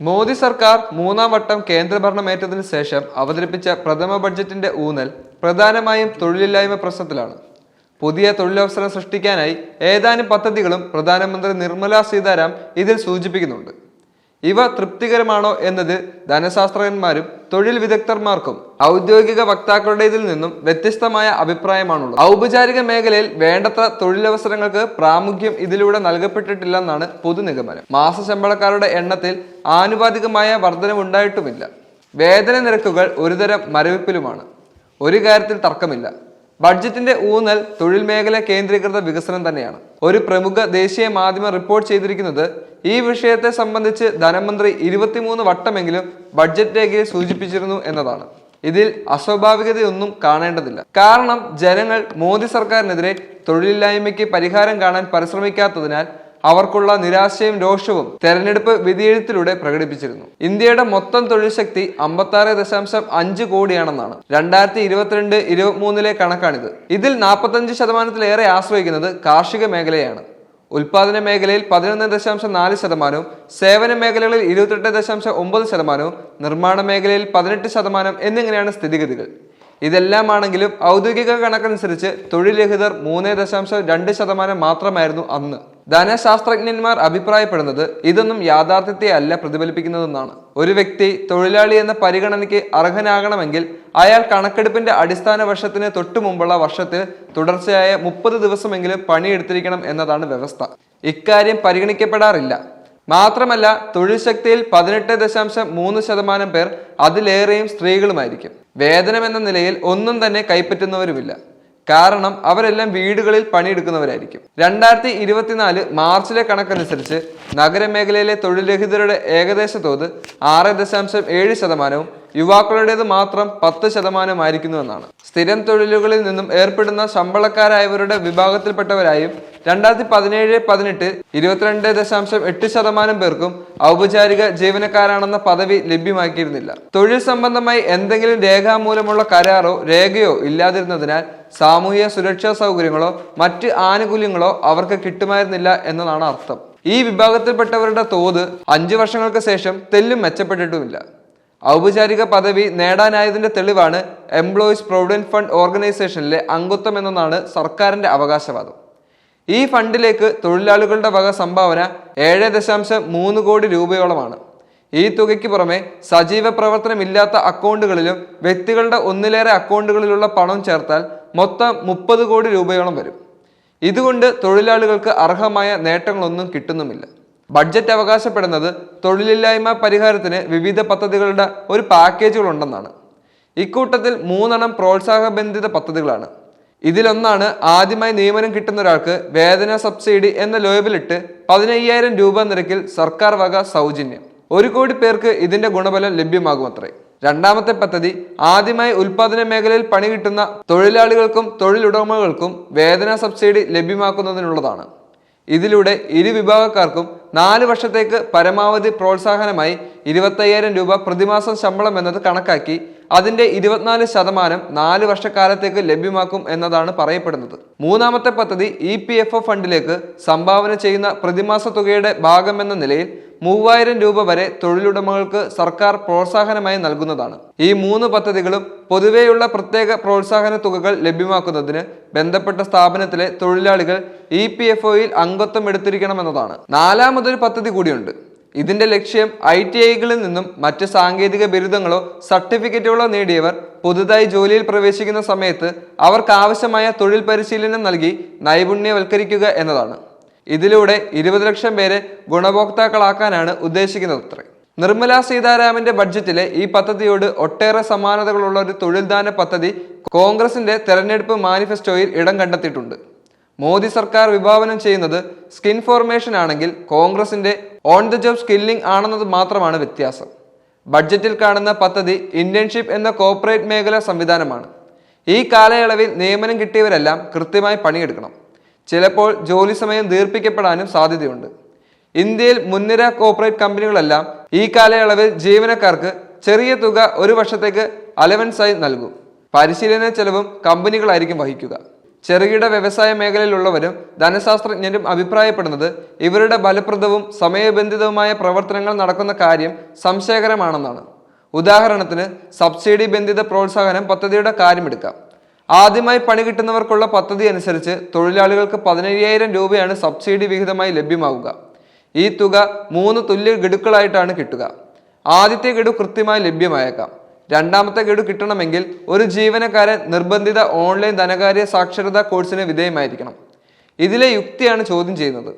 മോദി സർക്കാർ മൂന്നാം വട്ടം കേന്ദ്രഭരണമേറ്റതിനു ശേഷം അവതരിപ്പിച്ച പ്രഥമ ബഡ്ജറ്റിന്റെ ഊന്നൽ പ്രധാനമായും തൊഴിലില്ലായ്മ പ്രശ്നത്തിലാണ്. പുതിയ തൊഴിലവസരം സൃഷ്ടിക്കാനായി ഏതാനും പദ്ധതികളും പ്രധാനമന്ത്രി നിർമ്മല സീതാരാം ഇതിൽ സൂചിപ്പിക്കുന്നുണ്ട്. ഇവ തൃപ്തികരമാണോ എന്നത് ധനശാസ്ത്രജ്ഞന്മാരും തൊഴിൽ വിദഗ്ധർമാർക്കും ഔദ്യോഗിക വക്താക്കളുടേതിൽ നിന്നും വ്യത്യസ്തമായ അഭിപ്രായമാണുള്ളത്. ഔപചാരിക മേഖലയിൽ വേണ്ടത്ര തൊഴിലവസരങ്ങൾക്ക് പ്രാമുഖ്യം ഇതിലൂടെ നൽകപ്പെട്ടിട്ടില്ലെന്നാണ് പൊതുനിഗമനം മാസശമ്പളക്കാരുടെ എണ്ണത്തിൽ ആനുപാതികമായ വർധനവുണ്ടായിട്ടുമില്ല. വേതന നിരക്കുകൾ ഒരുതരം മരവിപ്പിലുമാണ്. ഒരു കാര്യത്തിൽ തർക്കമില്ല. ബഡ്ജറ്റിന്റെ ഊന്നൽ തൊഴിൽ മേഖല കേന്ദ്രീകൃത വികസനം തന്നെയാണ്. ഒരു പ്രമുഖ ദേശീയ മാധ്യമം റിപ്പോർട്ട് ചെയ്തിരിക്കുന്നത് ഈ വിഷയത്തെ സംബന്ധിച്ച് ധനമന്ത്രി ഇരുപത്തിമൂന്ന് വട്ടമെങ്കിലും ബഡ്ജറ്റ് രേഖയിൽ സൂചിപ്പിച്ചിരുന്നു എന്നതാണ്. ഇതിൽ അസ്വാഭാവികതയൊന്നും കാണേണ്ടതില്ല. കാരണം ജനങ്ങൾ മോദി സർക്കാരിനെതിരെ തൊഴിലില്ലായ്മയ്ക്ക് പരിഹാരം കാണാൻ പരിശ്രമിക്കാത്തതിനാൽ അവർക്കുള്ള നിരാശയും രോഷവും തെരഞ്ഞെടുപ്പ് വിധിയെഴുത്തിലൂടെ പ്രകടിപ്പിച്ചിരുന്നു. ഇന്ത്യയുടെ മൊത്തം തൊഴിൽ ശക്തി അമ്പത്തി ആറ് ദശാംശം അഞ്ച് കോടിയാണെന്നാണ്. രണ്ടായിരത്തി ഇരുപത്തിരണ്ട് ഇരുപത്തിമൂന്നിലെ കണക്കാണിത്. ഇതിൽ നാൽപ്പത്തഞ്ച് ശതമാനത്തിലേറെ ആശ്രയിക്കുന്നത് കാർഷിക മേഖലയാണ്. ഉൽപാദന മേഖലയിൽ പതിനൊന്ന് ദശാംശം നാല് ശതമാനവും സേവന മേഖലകളിൽ ഇരുപത്തെട്ട് ദശാംശം ഒമ്പത് ശതമാനവും നിർമ്മാണ മേഖലയിൽ പതിനെട്ട് ശതമാനം എന്നിങ്ങനെയാണ് സ്ഥിതിഗതികൾ. ഇതെല്ലാമാണെങ്കിലും ഔദ്യോഗിക കണക്കനുസരിച്ച് തൊഴിൽ രഹിതർ മൂന്ന് ദശാംശം രണ്ട് ശതമാനം മാത്രമായിരുന്നു അന്ന്. ധനശാസ്ത്രജ്ഞന്മാർ അഭിപ്രായപ്പെടുന്നത് ഇതൊന്നും യാഥാർത്ഥ്യത്തെ അല്ല പ്രതിഫലിപ്പിക്കുന്നതെന്നാണ്. ഒരു വ്യക്തി തൊഴിലാളി എന്ന പരിഗണനയ്ക്ക് അർഹനാകണമെങ്കിൽ അയാൾ കണക്കെടുപ്പിന്റെ അടിസ്ഥാന വർഷത്തിന് തൊട്ടു മുമ്പുള്ള വർഷത്തിൽ തുടർച്ചയായ മുപ്പത് ദിവസമെങ്കിലും പണിയെടുത്തിരിക്കണം എന്നതാണ് വ്യവസ്ഥ. ഇക്കാര്യം പരിഗണിക്കപ്പെടാറില്ല. മാത്രമല്ല തൊഴിൽ ശക്തിയിൽ പതിനെട്ട് ദശാംശം മൂന്ന് ശതമാനം പേർ അതിലേറെയും സ്ത്രീകളുമായിരിക്കും. വേതനം എന്ന നിലയിൽ ഒന്നും തന്നെ കൈപ്പറ്റുന്നവരുമില്ല. കാരണം അവരെല്ലാം വീടുകളിൽ പണിയെടുക്കുന്നവരായിരിക്കും. രണ്ടായിരത്തി ഇരുപത്തിനാല് മാർച്ചിലെ കണക്കനുസരിച്ച് നഗരമേഖലയിലെ തൊഴിൽരഹിതരുടെ ഏകദേശ തോത് ആറ് ദശാംശം ഏഴ് ശതമാനവും യുവാക്കളുടേത് മാത്രം പത്ത് ശതമാനമായിരിക്കുന്നുവെന്നാണ് സ്ഥിരം തൊഴിലുകളിൽ നിന്നും ഏർപ്പെടുന്ന ശമ്പളക്കാരായവരുടെ വിഭാഗത്തിൽപ്പെട്ടവരായും രണ്ടായിരത്തി പതിനേഴ് പതിനെട്ട് ഇരുപത്തിരണ്ട് ദശാംശം എട്ട് ശതമാനം പേർക്കും ഔപചാരിക ജീവനക്കാരാണെന്ന പദവി ലഭ്യമാക്കിയിരുന്നില്ല. തൊഴിൽ സംബന്ധമായി എന്തെങ്കിലും രേഖാമൂലമുള്ള കരാറോ രേഖയോ ഇല്ലാതിരുന്നതിനാൽ സാമൂഹിക സുരക്ഷാ സൗകര്യങ്ങളോ മറ്റ് ആനുകൂല്യങ്ങളോ അവർക്ക് കിട്ടുമായിരുന്നില്ല എന്നതാണ് അർത്ഥം. ഈ വിഭാഗത്തിൽപ്പെട്ടവരുടെ തോത് അഞ്ചു വർഷങ്ങൾക്ക് ശേഷം തെല്ലും മെച്ചപ്പെട്ടിട്ടുമില്ല. ഔപചാരിക പദവി നേടാനായതിന്റെ തെളിവാണ് എംപ്ലോയീസ് പ്രൊവിഡന്റ് ഫണ്ട് ഓർഗനൈസേഷനിലെ അംഗത്വം എന്നതാണ് സർക്കാരിന്റെ അവകാശവാദം. ഈ ഫണ്ടിലേക്ക് തൊഴിലാളികളുടെ വക സംഭാവന ഏഴ് ദശാംശം മൂന്ന് കോടി രൂപയോളമാണ്. ഈ തുകയ്ക്ക് പുറമെ സജീവ പ്രവർത്തനമില്ലാത്ത അക്കൗണ്ടുകളിലും വ്യക്തികളുടെ ഒന്നിലേറെ അക്കൗണ്ടുകളിലുള്ള പണം ചേർത്താൽ മൊത്തം മുപ്പത് കോടി രൂപയോളം വരും. ഇതുകൊണ്ട് തൊഴിലാളികൾക്ക് അർഹമായ നേട്ടങ്ങളൊന്നും കിട്ടുന്നുമില്ല. ബഡ്ജറ്റ് അവകാശപ്പെടുന്നത് തൊഴിലില്ലായ്മ പരിഹാരത്തിന് വിവിധ പദ്ധതികളുടെ ഒരു പാക്കേജുകൾ ഉണ്ടെന്നാണ് ഇക്കൂട്ടത്തിൽ മൂന്നെണ്ണം പ്രോത്സാഹബന്ധിത പദ്ധതികളാണ്. ഇതിലൊന്നാണ് ആദ്യമായി നിയമനം കിട്ടുന്ന ഒരാൾക്ക് വേതന സബ്സിഡി എന്ന ലോബിലിട്ട് പതിനയ്യായിരം രൂപ നിരക്കിൽ സർക്കാർ വക സൗജന്യം. ഒരു കോടി പേർക്ക് ഇതിന്റെ ഗുണഫലം ലഭ്യമാകുമത്രേ. രണ്ടാമത്തെ പദ്ധതി ആദ്യമായി ഉൽപാദന മേഖലയിൽ പണി കിട്ടുന്ന തൊഴിലാളികൾക്കും തൊഴിലുടമകൾക്കും വേതന സബ്സിഡി ലഭ്യമാക്കുന്നതിനുള്ളതാണ്. ഇതിലൂടെ ഇരു വിഭാഗക്കാർക്കും നാല് വർഷത്തേക്ക് പരമാവധി പ്രോത്സാഹനമായി ഇരുപത്തയ്യായിരം രൂപ പ്രതിമാസം ശമ്പളം എന്നത് കണക്കാക്കി അതിന്റെ ഇരുപത്തിനാല് ശതമാനം നാല് വർഷക്കാലത്തേക്ക് ലഭ്യമാക്കും എന്നതാണ് പറയപ്പെടുന്നത്. മൂന്നാമത്തെ പദ്ധതി ഇ പി എഫ് ഒ ഫണ്ടിലേക്ക് സംഭാവന ചെയ്യുന്ന പ്രതിമാസ തുകയുടെ ഭാഗമെന്ന നിലയിൽ മൂവായിരം രൂപ വരെ തൊഴിലുടമകൾക്ക് സർക്കാർ പ്രോത്സാഹനമായി നൽകുന്നതാണ്. ഈ മൂന്ന് പദ്ധതികളും പൊതുവെയുള്ള പ്രത്യേക പ്രോത്സാഹന തുകകൾ ലഭ്യമാക്കുന്നതിന് ബന്ധപ്പെട്ട സ്ഥാപനത്തിലെ തൊഴിലാളികൾ ഇ പി എഫ് ഒയിൽ അംഗത്വം എടുത്തിരിക്കണമെന്നതാണ്. നാലാമതൊരു പദ്ധതി കൂടിയുണ്ട്. ഇതിന്റെ ലക്ഷ്യം ഐ ടി ഐകളിൽ നിന്നും മറ്റ് സാങ്കേതിക ബിരുദങ്ങളോ സർട്ടിഫിക്കറ്റുകളോ നേടിയവർ പുതുതായി ജോലിയിൽ പ്രവേശിക്കുന്ന സമയത്ത് അവർക്ക് ആവശ്യമായ തൊഴിൽ പരിശീലനം നൽകി നൈപുണ്യവൽക്കരിക്കുക എന്നതാണ്. ഇതിലൂടെ ഇരുപത് ലക്ഷം പേരെ ഗുണഭോക്താക്കളാക്കാനാണ് ഉദ്ദേശിക്കുന്നത് അത്രേ. നിർമ്മല സീതാരാമന്റെ ബഡ്ജറ്റിലെ ഈ പദ്ധതിയോട് ഒട്ടേറെ സമാനതകളുള്ള ഒരു തൊഴിൽദാന പദ്ധതി കോൺഗ്രസിന്റെ തെരഞ്ഞെടുപ്പ് മാനിഫെസ്റ്റോയിൽ ഇടം കണ്ടെത്തിയിട്ടുണ്ട്. മോദി സർക്കാർ വിഭാവനം ചെയ്യുന്നത് സ്കിൻ ഫോർമേഷൻ ആണെങ്കിൽ കോൺഗ്രസിന്റെ ഓൺ ദ ജോബ് സ്കില്ലിംഗ് ആണെന്നത് മാത്രമാണ് വ്യത്യാസം. ബഡ്ജറ്റിൽ കാണുന്ന പദ്ധതി ഇന്റേൺഷിപ്പ് എന്ന കോർപ്പറേറ്റ് മേഖല സംവിധാനമാണ്. ഈ കാലയളവിൽ നിയമനം കിട്ടിയവരെല്ലാം കൃത്യമായി പണിയെടുക്കണം. ചിലപ്പോൾ ജോലി സമയം ദീർഘിപ്പിക്കപ്പെടാനും സാധ്യതയുണ്ട്. ഇന്ത്യയിൽ മുൻനിര കോർപ്പറേറ്റ് കമ്പനികളെല്ലാം ഈ കാലയളവിൽ ജീവനക്കാർക്ക് ചെറിയ തുക ഒരു വർഷത്തേക്ക് അലവൻസായി നൽകും. പരിശീലന ചെലവും കമ്പനികളായിരിക്കും വഹിക്കുക. ചെറുകിട വ്യവസായ മേഖലയിലുള്ളവരും ധനശാസ്ത്രജ്ഞരും അഭിപ്രായപ്പെടുന്നത് ഇവരുടെ ഫലപ്രദവും സമയബന്ധിതവുമായ പ്രവർത്തനങ്ങൾ നടക്കുന്ന കാര്യം സംശയകരമാണെന്നാണ്. ഉദാഹരണത്തിന് സബ്സിഡി ബന്ധിത പ്രോത്സാഹനം പദ്ധതിയുടെ കാര്യമെടുക്കാം. ആദ്യമായി പണി കിട്ടുന്നവർക്കുള്ള പദ്ധതി അനുസരിച്ച് തൊഴിലാളികൾക്ക് പതിനയ്യായിരം രൂപയാണ് സബ്സിഡി വിഹിതമായി ലഭ്യമാവുക. ഈ തുക മൂന്ന് തുല്യ ഗഡുക്കളായിട്ടാണ് കിട്ടുക. ആദ്യത്തെ ഗഡു കൃത്യമായി ലഭ്യമായേക്കാം. രണ്ടാമത്തെ ഗഡു കിട്ടണമെങ്കിൽ ഒരു ജീവനക്കാരൻ നിർബന്ധിത ഓൺലൈൻ ധനകാര്യ സാക്ഷരതാ കോഴ്സിന് വിധേയമായിരിക്കണം. ഇതിലെ യുക്തിയാണ് ചോദ്യം ചെയ്യുന്നത്.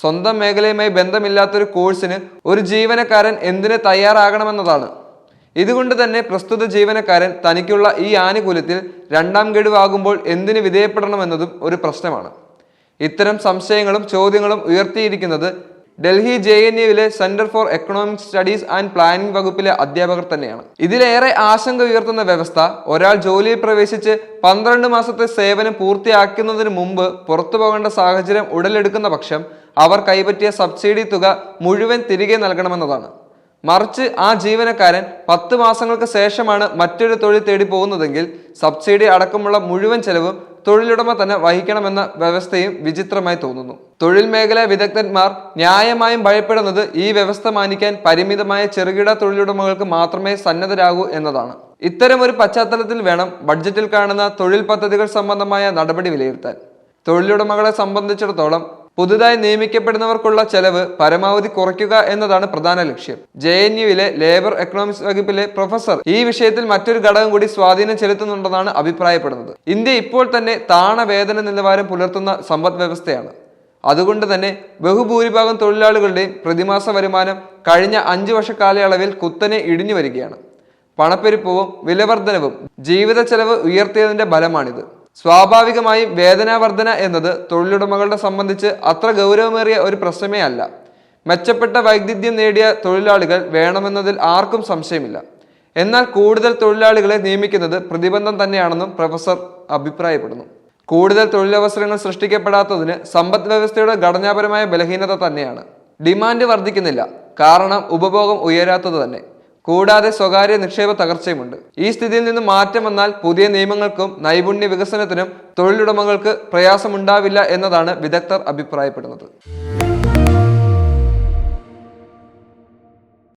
സ്വന്തം മേഖലയുമായി ബന്ധമില്ലാത്തൊരു കോഴ്സിന് ഒരു ജീവനക്കാരൻ എന്തിന് തയ്യാറാകണമെന്നതാണ്. ഇതുകൊണ്ട് തന്നെ പ്രസ്തുത ജീവനക്കാരൻ തനിക്കുള്ള ഈ ആനുകൂല്യത്തിൽ രണ്ടാം ഗഡുവാകുമ്പോൾ എന്തിന് വിധേയപ്പെടണമെന്നതും ഒരു പ്രശ്നമാണ്. ഇത്തരം സംശയങ്ങളും ചോദ്യങ്ങളും ഉയർത്തിയിരിക്കുന്നത് Delhi J N യുവിലെ centre for economic studies and planning വകുപ്പിലെ അധ്യാപകർ തന്നെയാണ്. ഇതിലേറെ ആശങ്ക ഉയർത്തുന്ന വ്യവസ്ഥ ഒരാൾ ജോലിയിൽ പ്രവേശിച്ച് പന്ത്രണ്ട് മാസത്തെ സേവനം പൂർത്തിയാക്കുന്നതിന് മുമ്പ് പുറത്തു പോകേണ്ട സാഹചര്യം ഉടലെടുക്കുന്ന പക്ഷം അവർ കൈപ്പറ്റിയ സബ്സിഡി തുക മുഴുവൻ തിരികെ നൽകണമെന്നതാണ്. മറിച്ച് ആ ജീവനക്കാരൻ പത്ത് മാസങ്ങൾക്ക് ശേഷമാണ് മറ്റൊരു തൊഴിൽ തേടി പോകുന്നതെങ്കിൽ സബ്സിഡി അടക്കമുള്ള മുഴുവൻ ചെലവും തൊഴിലുടമ തന്നെ വഹിക്കണമെന്ന വ്യവസ്ഥയും വിചിത്രമായി തോന്നുന്നു. തൊഴിൽ മേഖലാ വിദഗ്ധന്മാർ ന്യായമായും ഭയപ്പെടുന്നത് ഈ വ്യവസ്ഥ മാനിക്കാൻ പരിമിതമായ ചെറുകിട തൊഴിലുടമകൾക്ക് മാത്രമേ സന്നദ്ധരാകൂ എന്നതാണ്. ഇത്തരം ഒരു പശ്ചാത്തലത്തിൽ വേണം ബഡ്ജറ്റിൽ കാണുന്ന തൊഴിൽ പദ്ധതികൾ സംബന്ധമായ നടപടി വിലയിരുത്താൻ. തൊഴിലുടമകളെ സംബന്ധിച്ചിടത്തോളം പുതുതായി നിയമിക്കപ്പെടുന്നവർക്കുള്ള ചെലവ് പരമാവധി കുറയ്ക്കുക എന്നതാണ് പ്രധാന ലക്ഷ്യം. ജെ എൻ യുവിലെ ലേബർ എക്കണോമിക്സ് വകുപ്പിലെ പ്രൊഫസർ ഈ വിഷയത്തിൽ മറ്റൊരു ഘടകം കൂടി സ്വാധീനം ചെലുത്തുന്നുണ്ടെന്നാണ് അഭിപ്രായപ്പെടുന്നത്. ഇന്ത്യ ഇപ്പോൾ തന്നെ താണ വേതന നിലവാരം പുലർത്തുന്ന സമ്പദ് വ്യവസ്ഥയാണ്. അതുകൊണ്ട് തന്നെ ബഹുഭൂരിഭാഗം തൊഴിലാളികളുടെയും പ്രതിമാസ വരുമാനം കഴിഞ്ഞ അഞ്ചു വർഷ കാലയളവിൽ കുത്തനെ ഇടിഞ്ഞു വരികയാണ്. പണപ്പെരുപ്പവും വിലവർദ്ധനവും ജീവിത ചെലവ് ഉയർത്തിയതിന്റെ ഫലമാണിത്. സ്വാഭാവികമായും വേതനാവർധന എന്നത് തൊഴിലുടമകളുടെ സംബന്ധിച്ച് അത്ര ഗൗരവമേറിയ ഒരു പ്രശ്നമേ അല്ല. മെച്ചപ്പെട്ട വൈദഗ്ധ്യം നേടിയ തൊഴിലാളികൾ വേണമെന്നതിൽ ആർക്കും സംശയമില്ല. എന്നാൽ കൂടുതൽ തൊഴിലാളികളെ നിയമിക്കുന്നത് പ്രതിബന്ധം തന്നെയാണെന്നും പ്രൊഫസർ അഭിപ്രായപ്പെടുന്നു. കൂടുതൽ തൊഴിലവസരങ്ങൾ സൃഷ്ടിക്കപ്പെടാത്തതിന് സമ്പദ് വ്യവസ്ഥയുടെ ഘടനാപരമായ ബലഹീനത തന്നെയാണ്. ഡിമാൻഡ് വർദ്ധിക്കുന്നില്ല. കാരണം ഉപഭോഗം ഉയരാത്തത് തന്നെ. കൂടാതെ സ്വകാര്യ നിക്ഷേപ തകർച്ചയുമുണ്ട്. ഈ സ്ഥിതിയിൽ നിന്ന് മാറ്റം വന്നാൽ പുതിയ നിയമങ്ങൾക്കും നൈപുണ്യ വികസനത്തിനും തൊഴിലുടമകൾക്ക് പ്രയാസമുണ്ടാവില്ല എന്നതാണ് വിദഗ്ധർ അഭിപ്രായപ്പെടുന്നത്.